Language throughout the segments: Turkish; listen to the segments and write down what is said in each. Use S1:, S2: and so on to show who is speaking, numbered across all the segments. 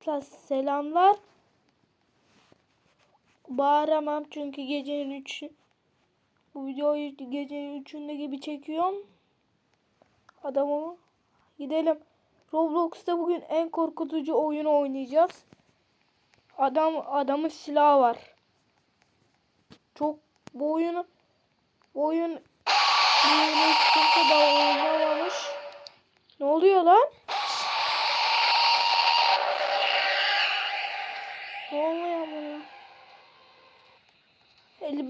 S1: Selamlar. Bağıramam çünkü gecenin 3 bu videoyu gecenin 3'ünde gibi çekiyorum. Adamımı gidelim. Roblox'ta bugün en korkutucu oyunu oynayacağız. Adam adamın silahı var. Çok bu oyunu bu oyun kimse daha oynamamış. Ne oluyor lan? Ne oluyor buna?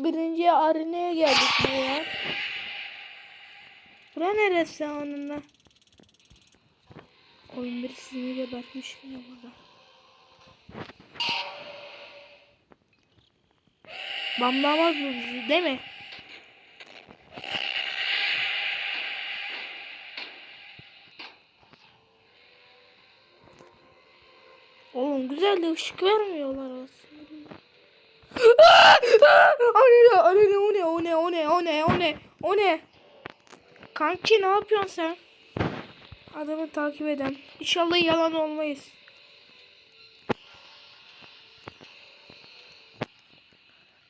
S1: 51. arenaya geldik be ya. Bura neresi onunla? Oyun birisini gebertmiş yine burada. Bamlamaz mı bizi değil mi? Oğlum güzel de ışık vermiyorlar aslında. Anne anne o ne o ne o ne o ne o ne o ne Kanki ne yapıyorsun sen? Adamı takip eden. İnşallah yalan olmayız.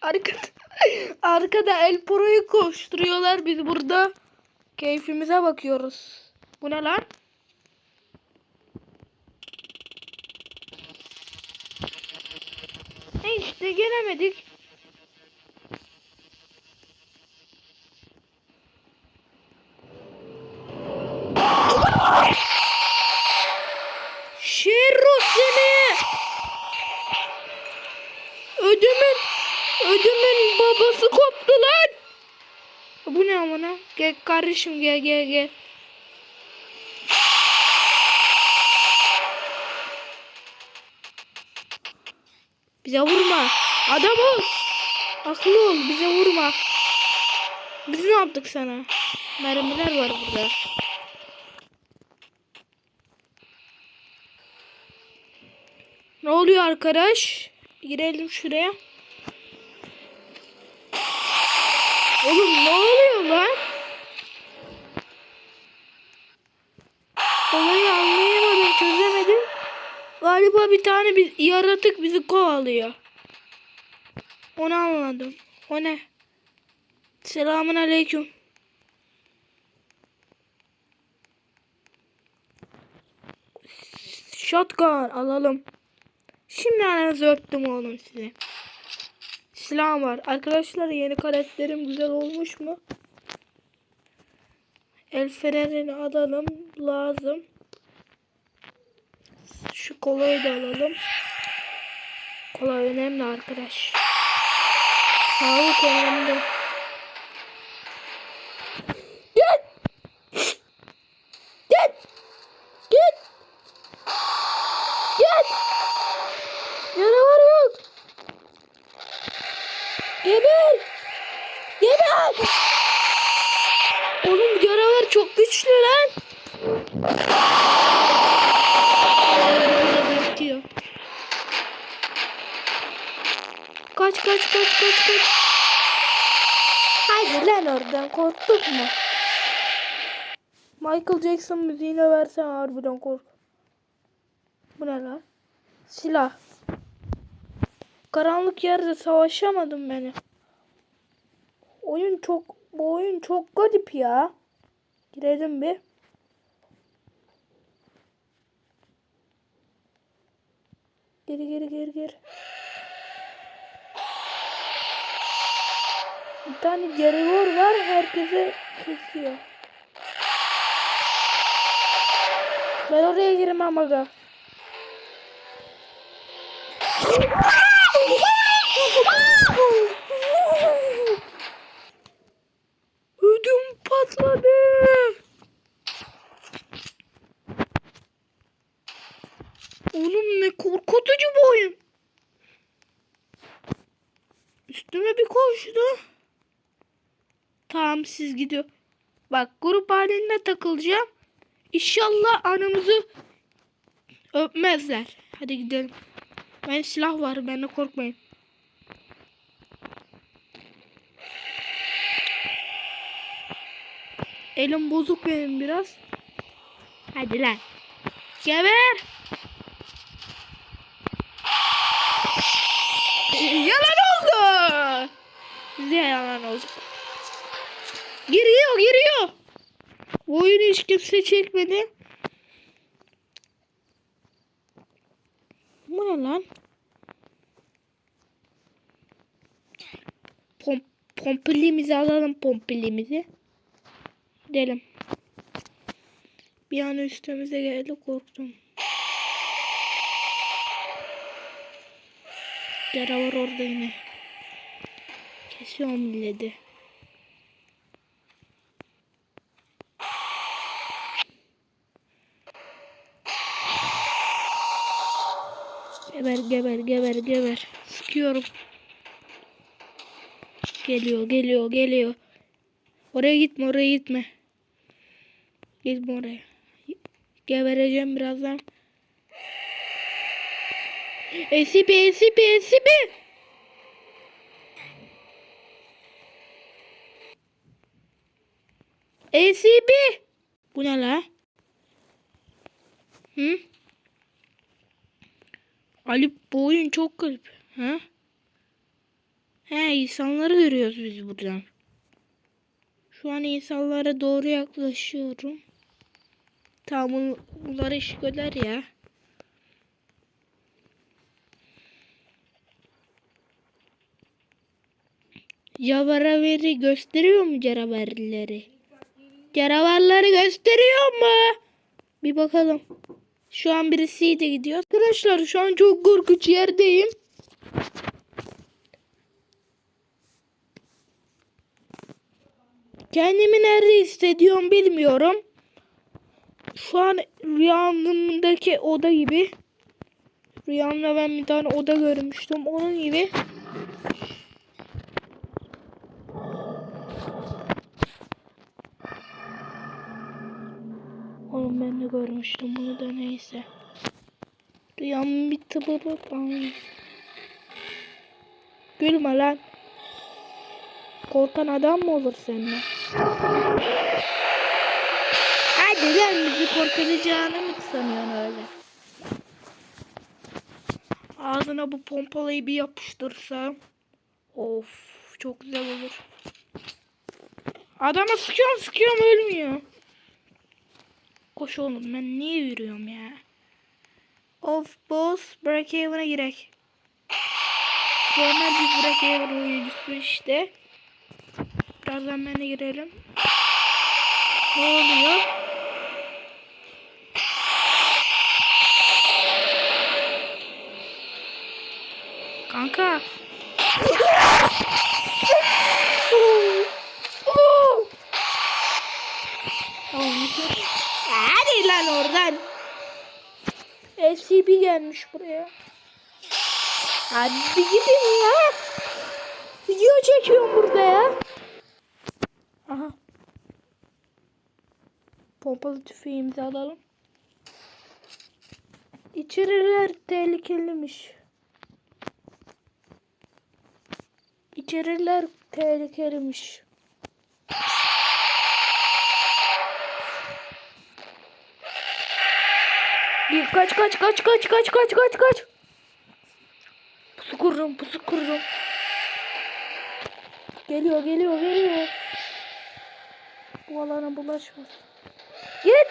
S1: Arkada, arkada El Pro'yu koşturuyorlar. Biz burada keyfimize bakıyoruz. Bu ne lan? E gelemedik. Amına? Gel kardeşim gel gel gel. Bize vurma. Adam ol. Akıllı ol. Bize vurma. Biz ne yaptık sana? Mermiler var burada. Ne oluyor arkadaş? Girelim şuraya. Oğlum ne oluyor Galiba bir tane bir yaratık bizi kovalıyor. Onu anladım. O ne? Selamun aleyküm. Shotgun alalım. Şimdi ananızı öptüm oğlum size. Silah var. Arkadaşlar yeni karakterim güzel olmuş mu? El fenerini alalım. Lazım. Şu kolayı da alalım. Kolay önemli arkadaş. Sağlık önemli. Git! Git! Git! Git! Canavar yok. Geber! Geber! Oğlum canavar çok güçlü lan. Burada bekliyor. Kaç kaç kaç kaç kaç. Haydi lan oradan korktuk mu? Michael Jackson müziğine versen harbiden kork. Bu ne lan? Silah. Karanlık yerde savaşamadım beni. Oyun çok bu oyun çok garip ya. Girelim bir. Geri geri geri geri. Bir tane canavar var herkese kesiyor. Ben oraya girmem aga. Tamam siz gidiyor. Bak grup halinde takılacağım. İnşallah anamızı öpmezler. Hadi gidelim. Ben silah var. Ben de korkmayın. Elim bozuk benim biraz. Hadi lan. Geber. Yalan oldu. Bize yalan oldu. Giriyor giriyor. Oyunu hiç kimse çekmedi. Bu ne lan? Pom pompilimizi alalım pompilimizi. Gidelim. Bir an üstümüze geldi korktum. Canavar orada yine. Kesiyor milleti. Geber geber geber geber. Sıkıyorum. Geliyor geliyor geliyor. Oraya gitme oraya gitme. Gitme oraya. Gebereceğim birazdan. SCP SCP SCP. SCP. Bu ne la? Hı? Ali bu oyun çok garip. Ha? He insanları görüyoruz biz buradan. Şu an insanlara doğru yaklaşıyorum. Tamam bun- bunlar iş göler ya. Canavarları gösteriyor mu canavarları? Canavarları gösteriyor mu? Bir bakalım. Şu an birisi de gidiyor. Arkadaşlar şu an çok korkunç yerdeyim. Kendimi nerede hissediyorum bilmiyorum. Şu an rüyamdaki oda gibi. Rüyamda ben bir tane oda görmüştüm. Onun gibi. Oğlum ben de görmüştüm bunu da neyse. Bitti baba. Ay. Gülme lan. Korkan adam mı olur seninle? Hadi lan bizi korkutacağını mı sanıyorsun öyle? Ağzına bu pompalayı bir yapıştırsam. Of çok güzel olur. Adama sıkıyorum sıkıyorum ölmüyor. Koş oğlum ben niye yürüyorum ya? Of boss Breakhaven'a girek. Normal bir Breakhaven oyuncusu işte. Birazdan ben de girelim. Ne oluyor? Kanka. Hadi lan oradan. SCP gelmiş buraya. Hadi gidin ya. Video çekiyorum burada ya. Aha. Pompalı tüfeğimizi alalım. İçeriler tehlikeliymiş. İçeriler tehlikeliymiş. Bir kaç kaç kaç kaç kaç kaç kaç kaç. Pusu kururum pusu kururum. Geliyor geliyor geliyor. Bu alana bulaşmaz. Git.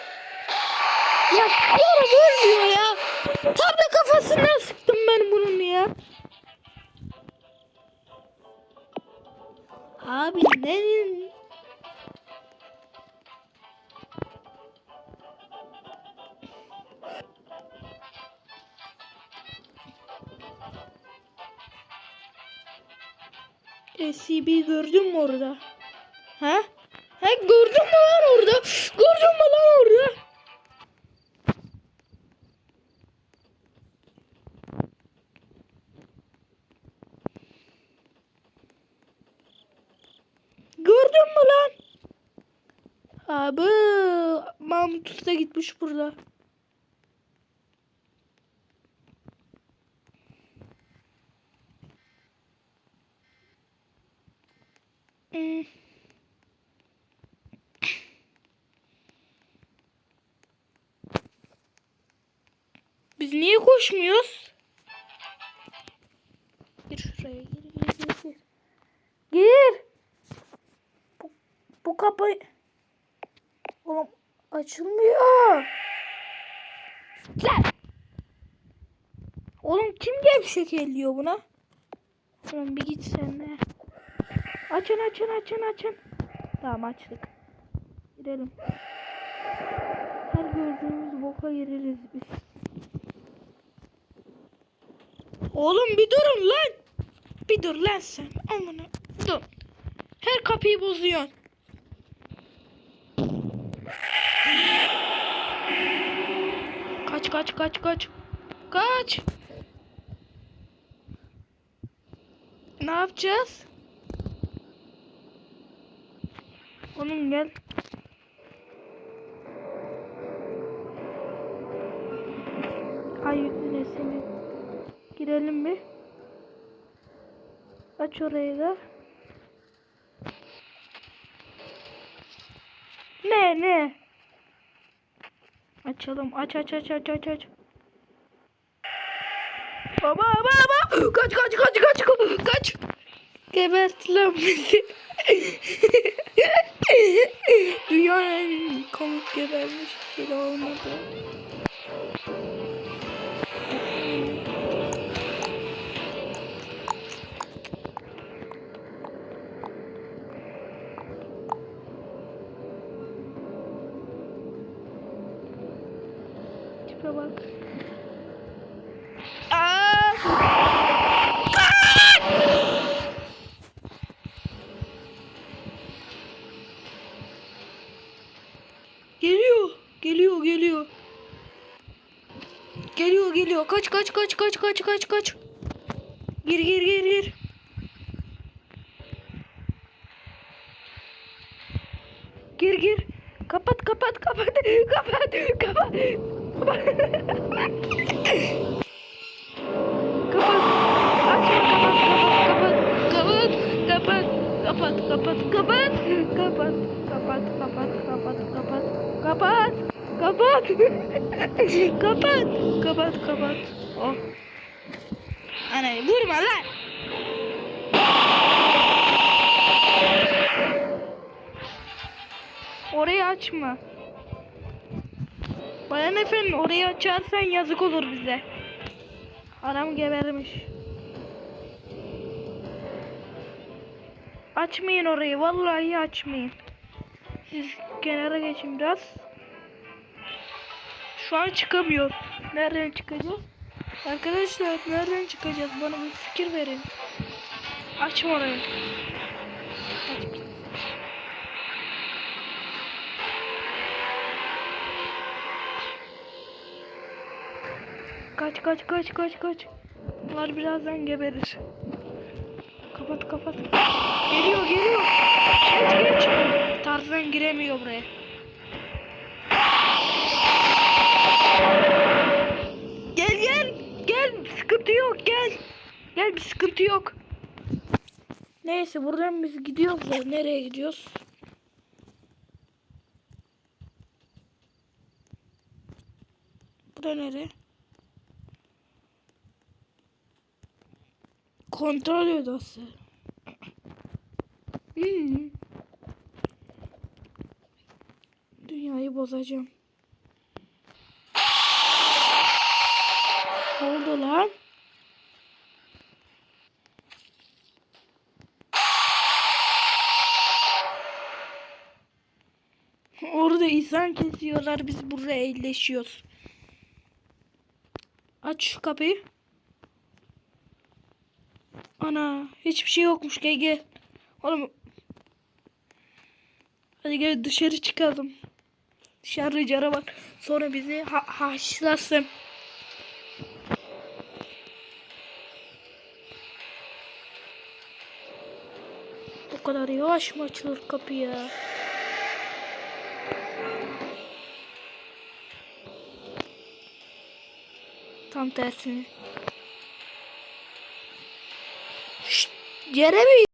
S1: Ya sıkıyorum ölmüyor ya. Tam da kafasından sıktım ben bunun ya. Abi ne? SCB gördün mü orada? Ha? Ha gördün mü lan orada? Gördün mü lan orada? Gördün mü lan? Abi Mahmut Usta gitmiş burada. Hmm. Biz niye koşmuyoruz? Gir şuraya gir gir gir. gir. Gir. Bu, bu kapı... Oğlum açılmıyor. Lan. Oğlum kim gevşek elliyor buna? Oğlum bir git sen de. Açın açın açın açın. Tamam açtık. Gidelim. Her gördüğümüz boka gireriz biz. Oğlum bir durun lan. Bir dur lan sen. Amına. Dur. Her kapıyı bozuyorsun. Kaç kaç kaç kaç. Kaç. Ne yapacağız? Oğlum gel. Hayır seni. Girelim bir. Aç orayı da. Ne ne? Açalım. Aç aç aç aç aç aç. Baba baba kaç kaç kaç kaç kaç. Gebert lan bizi. Dünyanın komik gebermiş biri olmadı. Tipe bak. Kaç, kaç, kaç, kaç, kaç, kaç, kaç. Gir, gir, gir, gir. Gir, gir. Kapat, kapat, kapat. Kapat, kapat. Kapat. Kapat. Açma, kapat, kapat, kapat. Kapat, kapat, kapat, kapat. Kapat, kapat, kapat, kapat, kapat. Kapat. Kapat. kapat. Kapat, kapat. Oh. Ana vurma lan. Orayı açma. Bayan efendim orayı açarsan yazık olur bize. Adam gebermiş. Açmayın orayı. Vallahi açmayın. Siz kenara geçin biraz. Şu an çıkamıyoruz. Nereden çıkacağız? Arkadaşlar nereden çıkacağız? Bana bir fikir verin. Açma orayı. Aç. Kaç kaç kaç kaç kaç. Bunlar birazdan geberir. Kapat kapat. Geliyor geliyor. Geç geç. Tarzan giremiyor buraya. Sıkıntı yok. Neyse buradan biz gidiyoruz da nereye gidiyoruz? Bu da nereye? Kontrol odası. Hmm. Dünyayı bozacağım. Ne oldu lan? İnsan kesiyorlar biz burada eğleşiyoruz. Aç şu kapıyı. Ana hiçbir şey yokmuş gel gel. Oğlum. Hadi gel dışarı çıkalım. Dışarı cara bak. Sonra bizi ha haşlasın. Bu kadar yavaş mı açılır kapı ya? Tam tersini. Şşt, yere mi